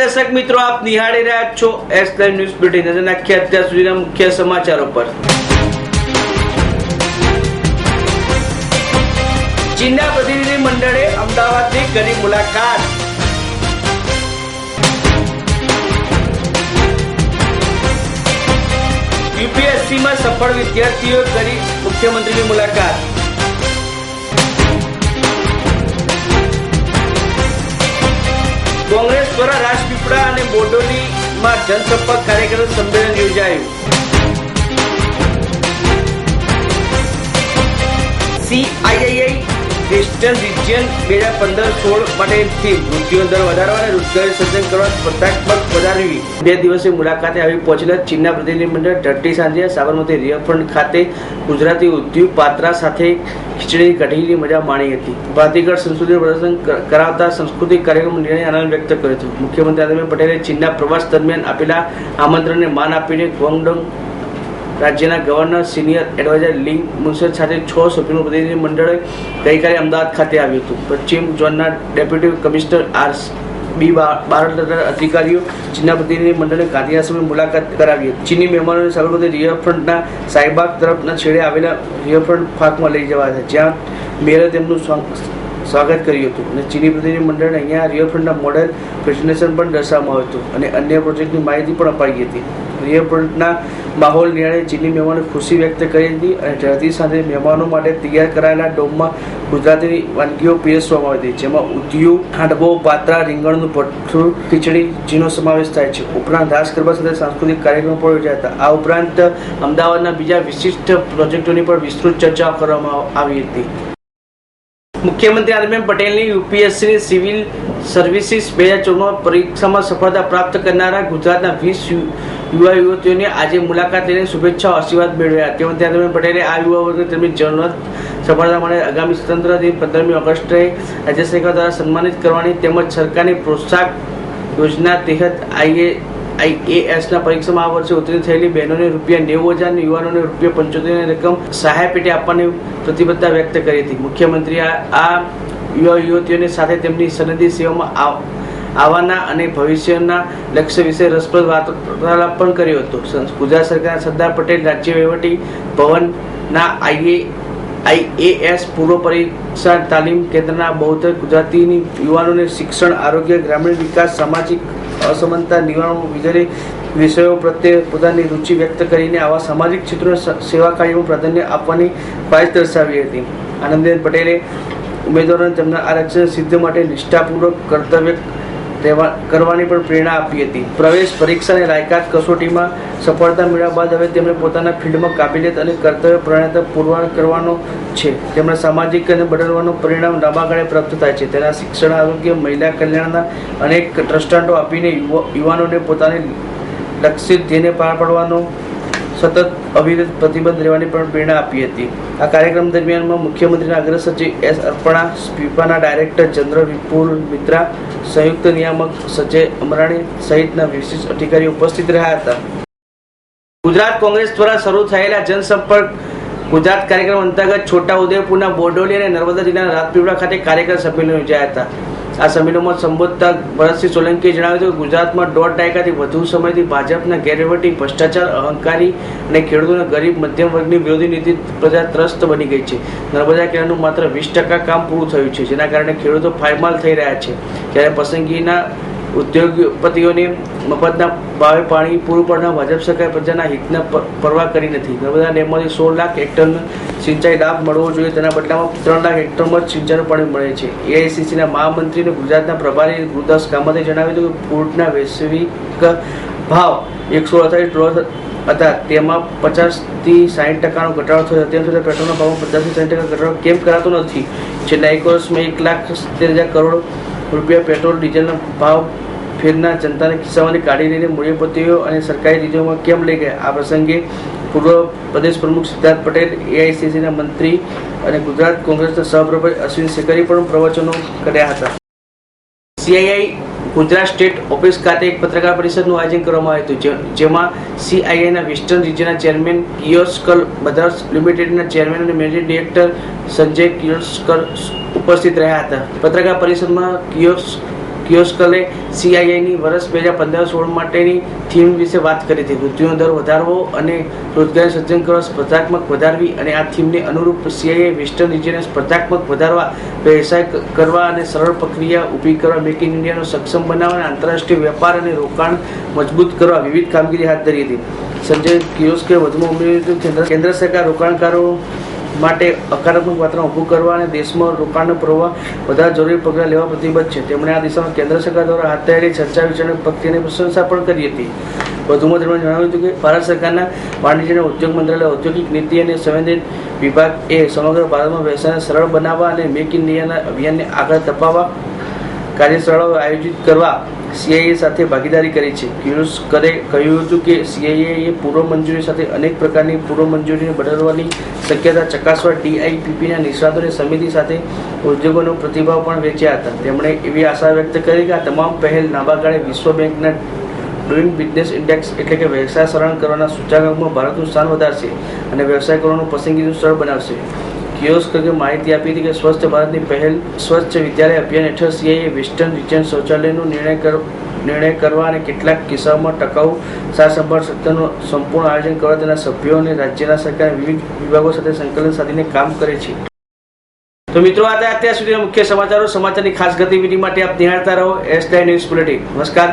દર્શક મિત્રો, આપ નિહાળી રહ્યા છો એસ લાઈવ ન્યૂઝ બુલેટિન નજર નાખીએ અત્યાર સુધીના મુખ્ય સમાચારો પર ચીનના પ્રતિનિધિ મંડળે અમદાવાદની કરી મુલાકાત. યુપીએસસીમાં સફળ વિદ્યાર્થીઓ કરી મુખ્યમંત્રીની મુલાકાત. દ્વારા રાજપીપળા અને બોડોલીમાં જનસંપર્ક કાર્યક્રમ સંમેલન યોજાયું. સીઆઈઆઈ વેસ્ટર્ન રિજિયન બે હજાર પંદર, સોળ માટેથી મૃત્યુ દર વધારવા અને રોજગારી સર્જન કરવા સ્પર્ધાત્મક વધારવી બે દિવસે મુલાકાતે આવી પહોંચેલા ચીનના પ્રતિનિધિમંડળ ઢટ્ટી સાંજે સાબરમતી રિવરફ્રન્ટ ખાતે ગુજરાતી ઉદ્યોગ પાત્રા સાથે ખીચડી કઢીની મજા માણી હતી. ભાતીગઢ સંસ્કૃતિ પ્રદર્શન કરાવતા સાંસ્કૃતિક કાર્યક્રમ નિર્ણય આનંદ વ્યક્ત કર્યો હતો. મુખ્યમંત્રી આનંદભાઈ પટેલે ચીનના પ્રવાસ દરમિયાન આપેલા આમંત્રણને માન આપીને ગ્વાંગડોંગ રાજ્યના ગવર્નર, સિનિયર એડવાઇઝર લિંગ મુનસર સાથે છ સભ્યોનું પ્રતિનિધિ મંડળે ગઈકાલે અમદાવાદ ખાતે આવ્યું હતું. પશ્ચિમ ઝોનના ડેપ્યુટી કમિશનર આર બી બાર અધિકારીઓ ચીનના પ્રતિનિધિ મંડળે ગાંધી આશ્રમની મુલાકાત કરાવી હતી. ચીની મહેમાનોને સાબરમતી રિવરફ્રન્ટના સાઈબાગ તરફના છેડે આવેલા રિવરફ્રન્ટ પાર્કમાં લઈ જવા હતા, જ્યાં મેયરે તેમનું સ્વાગત કર્યું હતું. અને ચીની પ્રતિનિધિ મંડળને અહીંયા રિવરફ્રન્ટના મોડેલ પ્રેઝન્ટેશન પણ દર્શાવવામાં આવ્યું હતું અને અન્ય પ્રોજેક્ટની માહિતી પણ અપાઈ હતી. રિવરફ્રન્ટના માહોલ નિર્ણય ચીની મહેમાનો ખુશી વ્યક્ત કરી હતી અને ધરતી સાથે મહેમાનો માટે તૈયાર કરાયેલા ડોમમાં ગુજરાતી વાનગીઓ પીરસવામાં આવી હતી, જેમાં ઉધિયું, હાંડવો, પાત્રા, રીંગણનું ભઠ્ઠું, ખીચડી જેનો સમાવેશ થાય છે. ઉપરાંત રાસ ગરબા સાથે સાંસ્કૃતિક કાર્યક્રમો પણ યોજાયા હતા. આ ઉપરાંત અમદાવાદના બીજા વિશિષ્ટ પ્રોજેક્ટોની પણ વિસ્તૃત ચર્ચા કરવામાં આવી હતી. મુખ્યમંત્રી આનંદબેન પટેલની યુપીએસસીની સિવિલ સર્વિસીસ બે હજાર ચૌદમાં પરીક્ષામાં સફળતા પ્રાપ્ત કરનારા ગુજરાતના વીસ યુવા યુવતીઓને આજે મુલાકાત લઈને શુભેચ્છાઓ, આશીર્વાદ મેળવ્યા. તેમજ આનંદબેન પટેલે આ યુવા વર્ગને તેમની જરૂરત સફળતા માટે આગામી સ્વતંત્ર દિન પંદરમી ઓગસ્ટે રાજ્ય સરકાર દ્વારા સન્માનિત કરવાની તેમજ સરકારની પ્રોત્સાહક યોજના તહેત આઈએ, આઈએએસના પરીક્ષામાં આ વર્ષે ઉત્તીર્ણ થયેલી બહેનોને રૂપિયા નેવું હજાર યુવાનોને રૂપિયા પંચોતેરની રકમ સહાય પેટે આપવાની પ્રતિબદ્ધતા વ્યક્ત કરી હતી. મુખ્યમંત્રીએ આ યુવા યુવતીઓને સાથે તેમની સનદી સેવામાં આવવાના અને ભવિષ્યના લક્ષ્ય વિશે રસપ્રદ વાર્તાલાપ પણ કર્યો હતો. ગુજરાત સરકાર સરદાર પટેલ રાજ્ય વહીવટી ભવનના આઈએ આઈએએસ પૂર્વ પરીક્ષા તાલીમ કેન્દ્રના બૌદ્ધ ગુજરાતીની યુવાનોને શિક્ષણ, આરોગ્ય, ગ્રામીણ વિકાસ, સામાજિક અસમાનતા, નિવારણ વગેરે વિષયો પ્રત્યે પોતાની રુચિ વ્યક્ત કરીને આવા સામાજિક ક્ષેત્રો સેવા કાર્યમાં પ્રાધાન્ય આપવાની ખ્વાહિશ દર્શાવી હતી. આનંદબેન પટેલે ઉમેદવારોને તેમના આરક્ષણ સિદ્ધ માટે નિષ્ઠાપૂર્વક કર્તવ્ય રહેવા કરવાની પણ પ્રેરણા આપી હતી. પ્રવેશ, પરીક્ષા અને લાયકાત કસોટીમાં સફળતા મેળવ્યા બાદ હવે તેમણે પોતાના ફિલ્ડમાં કાબિલિયત અને કર્તવ્ય પ્રણતા પુરવાર કરવાનો છે. તેમણે સામાજિક અને બદલવાનું પરિણામ લાંબા ગાળે પ્રાપ્ત થાય છે. તેના શિક્ષણ, આરોગ્ય, મહિલા કલ્યાણના અનેક દ્રષ્ટાંતો આપીને યુવા- યુવાનોને પોતાની લક્ષિત ધ્યેયને પાર પાડવાનો સતત અવિરત પ્રતિબંધ રહેવાની પણ પ્રેરણા આપી હતી. આ કાર્યક્રમ દરમિયાનમાં મુખ્યમંત્રીના અગ્ર સચિવ એસ અર્પણા, સ્પીપાના ડાયરેક્ટર ચંદ્ર વિપુલ મિત્રા, સંયુક્ત નિયામક સજય અમરાણી સહિતના વિશિષ્ટ અધિકારીઓ ઉપસ્થિત રહ્યા હતા. ગુજરાત કોંગ્રેસ દ્વારા શરૂ થયેલા જનસંપર્ક ગુજરાત કાર્યક્રમ અંતર્ગત છોટા ઉદેપુરના બોરડોલી અને નર્મદા જિલ્લાના રાજપીપળા ખાતે કાર્યક્રમ સંમેલન યોજાયા હતા. આ સંમેલનમાં સંબોધતા ભરતસિંહ સોલંકીએ જણાવ્યું હતું કે ગુજરાતમાં દોઢ દાયકાથી વધુ સમયથી ભાજપના ગેરવટી, ભ્રષ્ટાચાર, અહંકારી અને ખેડૂતોના ગરીબ, મધ્યમ વર્ગની વિરોધી નીતિ પ્રજા ત્રસ્ત બની ગઈ છે. નર્મદા કિનારાનું માત્ર વીસ ટકા કામ પૂરું થયું છે, જેના કારણે ખેડૂતો ફાયમાલ થઈ રહ્યા છે. જ્યારે પસંદગીના ઉદ્યોગપતિઓને મફતના ભાવે પાણી પૂરું પાડનાર ભાજપ સરકાર પ્રજાના હિતના પર- પરવા કરી નથી. નર્મદા ડેમમાંથી સોળ લાખ હેક્ટરનો સિંચાઈ લાભ મળવો જોઈએ. તેના બદલામાં ત્રણ લાખ હેક્ટરમાં જ સિંચાઈનું પાણી મળે છે. એઆઈસીસીના મહામંત્રી અને ગુજરાતના પ્રભારી ગુરુદાસ કામતે જણાવ્યું હતું કે ફૂડના વૈશ્વિક ભાવ એકસો અડતાલીસ ડોલર હતા. તેમાં પચાસથી સાઠ ટકાનો ઘટાડો થયો. અત્યાર સુધી પેટ્રોલના ભાવમાં પચાસથી સાઠ ટકા ઘટાડો કેમ કરાતો નથી? છેલ્લા એક વર્ષમાં એક લાખ સિત્તેર હજાર કરોડ રૂપિયા પેટ્રોલ, ડીઝલના ભાવ ફેરના જનતાના ખિસ્સામાંથી કાઢી લઈને મૂડીપતિઓ અને સરકારી રીજોમાં કેમ લઈ ગયા? આ પ્રસંગે પૂર્વ પ્રદેશ પ્રમુખ સિદ્ધાર્થ પટેલ, એઆઈસીસીના મંત્રી અને ગુજરાત કોંગ્રેસના સહપ્રભારી અશ્વિન શેખરી પણ પ્રવચનો કર્યા હતા. સીઆઈઆઈ ગુજરાત સ્ટેટ ઓફિસ ખાતે એક પત્રકાર પરિષદનું આયોજન કરવામાં આવ્યું હતું જેમાં સીઆઈઆઈના વેસ્ટર્ન રિજનના ચેરમેન કિયોસ્કર બ્રધર્સ લિમિટેડના ચેરમેન અને મેનેજિંગ ડિરેક્ટર સંજય કિયોસ્કર ઉપસ્થિત રહ્યા હતા. પત્રકાર પરિષદમાં કિયોસ્ક કિયોસ્કલે સીઆઈઆઈની વર્ષ બે હજાર પંદર સોળ માટેની થીમ વિશે વાત કરી હતી. મૃત્યુનો દર વધારવો અને રોજગાર સર્જન કરવા સ્પર્ધાત્મક વધારવી અને આ થીમને અનુરૂપ સીઆઈઆઈ વેસ્ટર્ન રિજિયનને સ્પર્ધાત્મક વધારવા, વ્યવસાય કરવા અને સરળ પ્રક્રિયા ઊભી કરવા મેક ઇન ઇન્ડિયાનો સક્ષમ બનાવવા અને આંતરરાષ્ટ્રીય વેપાર અને રોકાણ મજબૂત કરવા વિવિધ કામગીરી હાથ ધરી હતી. સંજય કિયોસ્કે વધુમાં ઉમેર્યું હતું કેન્દ્ર સરકાર રોકાણકારો માટે હકારાત્મક વાતાવરણ ઊભું કરવા અને દેશમાં રોકાણનો પ્રવાહ વધારે જરૂરી પગલાં લેવા પ્રતિબદ્ધ છે. તેમણે આ દિશામાં કેન્દ્ર સરકાર દ્વારા હાથ ધરેલી ચર્ચા વિચારણા પ્રક્રિયાની પ્રશંસા પણ કરી હતી. વધુમાં તેમણે જણાવ્યું હતું કે ભારત સરકારના વાણિજ્ય અને ઉદ્યોગ મંત્રાલય, ઔદ્યોગિક નીતિ અને સંવેદન વિભાગ એ સમગ્ર ભારતમાં વ્યવસાયને સરળ બનાવવા અને મેક ઇન ઇન્ડિયાના અભિયાનને આગળ ધપાવવા કાર્યશાળાઓ આયોજિત કરવા સીઆઈએ સાથે ભાગીદારી કરી છે. પિયુષ કરે કહ્યું હતું કે સીઆઈએ પૂર્વ મંજૂરી સાથે અનેક પ્રકારની પૂર્વ મંજૂરીને બદલવાની શક્યતા ચકાસવા ડીઆઈપીપીના નિષ્ણાતોની સમિતિ સાથે ઉદ્યોગોનો પ્રતિભાવ પણ વેચ્યા હતા. તેમણે એવી આશા વ્યક્ત કરી કે આ તમામ પહેલ લાંબા ગાળે વિશ્વ બેંકના ડુઈંગ બિઝનેસ ઇન્ડેક્સ એટલે કે વ્યવસાય સરળ કરવાના સૂચકાંકમાં ભારતનું સ્થાન વધારશે અને વ્યવસાય કરવાનું પસંદગીનું સ્થળ બનાવશે. કિયોસ્ક માહિતી આપી હતી કે સ્વચ્છ ભારતની પહેલ, સ્વચ્છ વિદ્યાલય અભિયાન હેઠળ સીઆઈએ વેસ્ટર્ન રિજિયન શૌચાલયનો નિર્ણય કર, નિર્ણય કરવા અને કેટલાક કિસ્સાઓમાં ટકાઉ સારસંભાળ સત્રનું સંપૂર્ણ આયોજન કરવા તેના સભ્યો અને રાજ્યના સરકાર વિવિધ વિભાગો સાથે સંકલન સાધીને કામ કરે છે. તો મિત્રો, આ અત્યાર સુધીના મુખ્ય સમાચારો. સમાચારની ખાસ ગતિવિધિ માટે આપ નિહાળતા રહો. એસ ન્યૂઝ બુલેટિન નમસ્કાર.